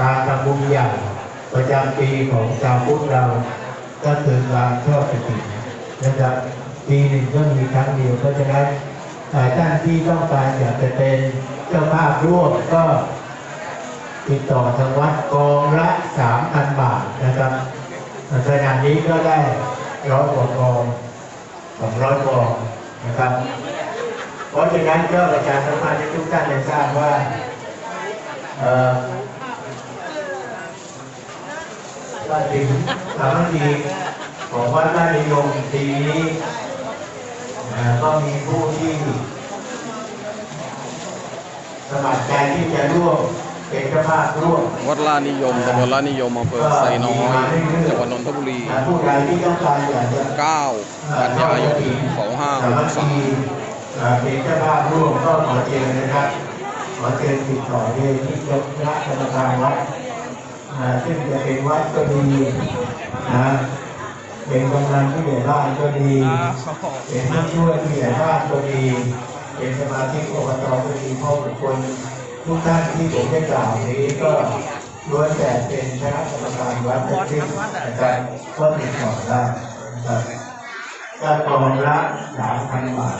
การทำบุญใหญ่ประจำปีของชาวพุทธเรา ก็คือการทอดกฐินนะครับปีหนึ่งก็มีครั้งเดียวเพราะฉะนั้นเอ่อท่านที่ต้องการอยากจะเป็นเจ้าภาพร่วมก็ติดต่อทางวัดกองละสามพันบาทนะครับขณะนี้ก็ได้ร้อยกว่ากองสองร้อยกองนะครับ เพราะฉะนั้นก็ประชาสัมพันธ์ให้ทุกท่านได้ทราบว่า เอ่อว่าถึงสามัคคีของวัดบ้านนิยมปีนี้ก็มีผู้ที่สมัครใจที่จะร่วมเป็นเจ้าภาพร่วมวัดลานิยมตำบลลานิยมอำเภอไซน้อยจังหวัดนนทบุรีผู้ใดที่ต้องการอยากจะ9กันยายนสามัคคี2563เอ่อเป็นเจ้าภาพร่วมก็ขอเชิญนะครับ ขอเชิญติดต่อเองที่ยกคณะกรรมการวัดอ่าซึ่งจะเป็นวัดก็ดีนะเป็นกำนันผู้ใหญ่บ้านก็ดีเป็นผู้ช่วยผู้ใหญ่บ้านก็ดีเป็นสมาชิกอบตก็ดีเพราะบุคคลทุกท่านที่ผมได้กล่าวนี้ก็ล้วนแต่เป็นคณะกรรมการวัดทั้งสิ้นนะครับก็ติดต่อได้นะครับก็กองละสามพันบาท